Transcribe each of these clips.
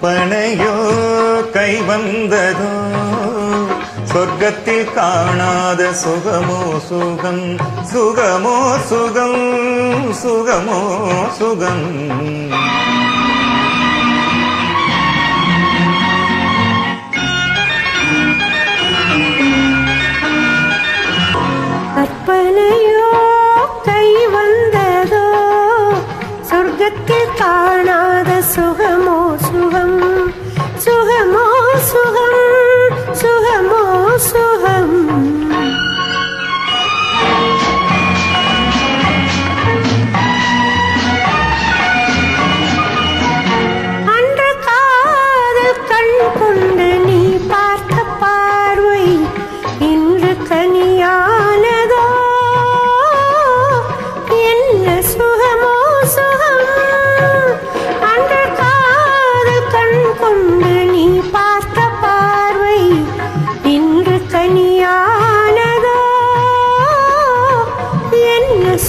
கற்பனையோ கை வந்ததோ? சொர்க்கத்தில் காணாத சுகமோ சுகம்? சுகமோ சுகம்? சுகமோ சுகம்? கற்பனையோ கை வந்ததோ? சொர்க்கத்தில் காணாத சுகம்?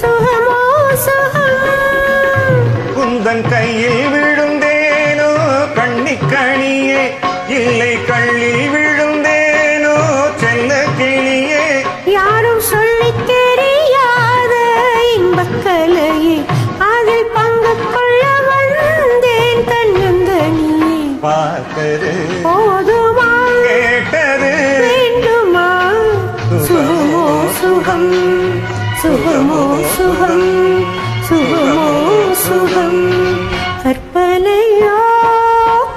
சுகமோ சுகம். குந்தன் கையில் விழுந்தேனோ கண்ணிக்கணியே இல்லை கள்ளில் விழுந்தேனோ செல்ல கிளியே. யாரும் சொல்லித் தெரியாத இன்பக்கலையே அதில் பங்கு கொள்ள வந்தேன் தன்னந்தனியே. பார்த்தது போதுமா? கேட்டது வேண்டுமா? சுகமோ. சுகம். சுகமோ சுகம் சுகமோ சுகம் கற்பனையோ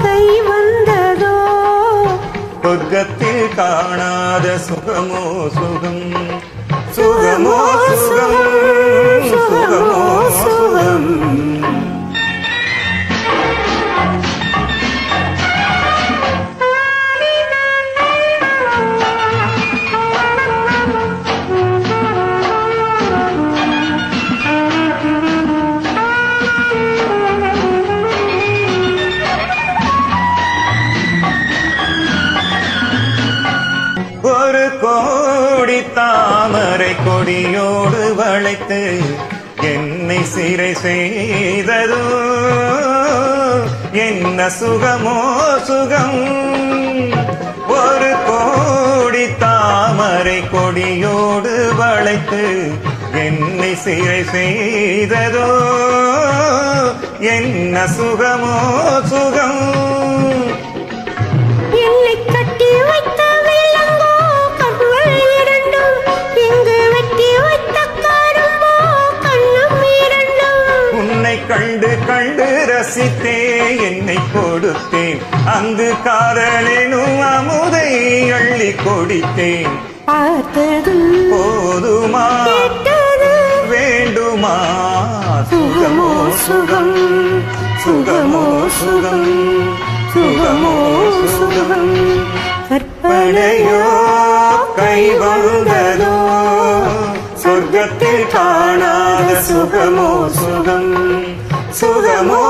கை வந்ததோ? சொர்க்கத்தில் காணாத சுகமோ சுகம் சுகமோ சுகம் சுகமோ சுகம் ஒரு கோடி தாமரை கொடியோடு வளைத்து என்னை சிறை செய்ததோ? என்ன சுகமோ சுகம்? ஒரு கோடி தாமரை கொடியோடு வளைத்து என்னை சிறை செய்ததோ? என்ன சுகமோ சுகம்? ரசித்தே என்னை கொடுத்தேன். அங்கு காதலினும் அமுதை அள்ளி கொடித்தேன். பார்த்தது போதுமா? வேண்டுமா? சுகமோ சுகம் சுகமோ சுகம் சுகமோ சுகம். கற்பனையோ கை வந்ததோ சொர்க்கத்தில் காணாத சுகமோ சுகம் சுகமோ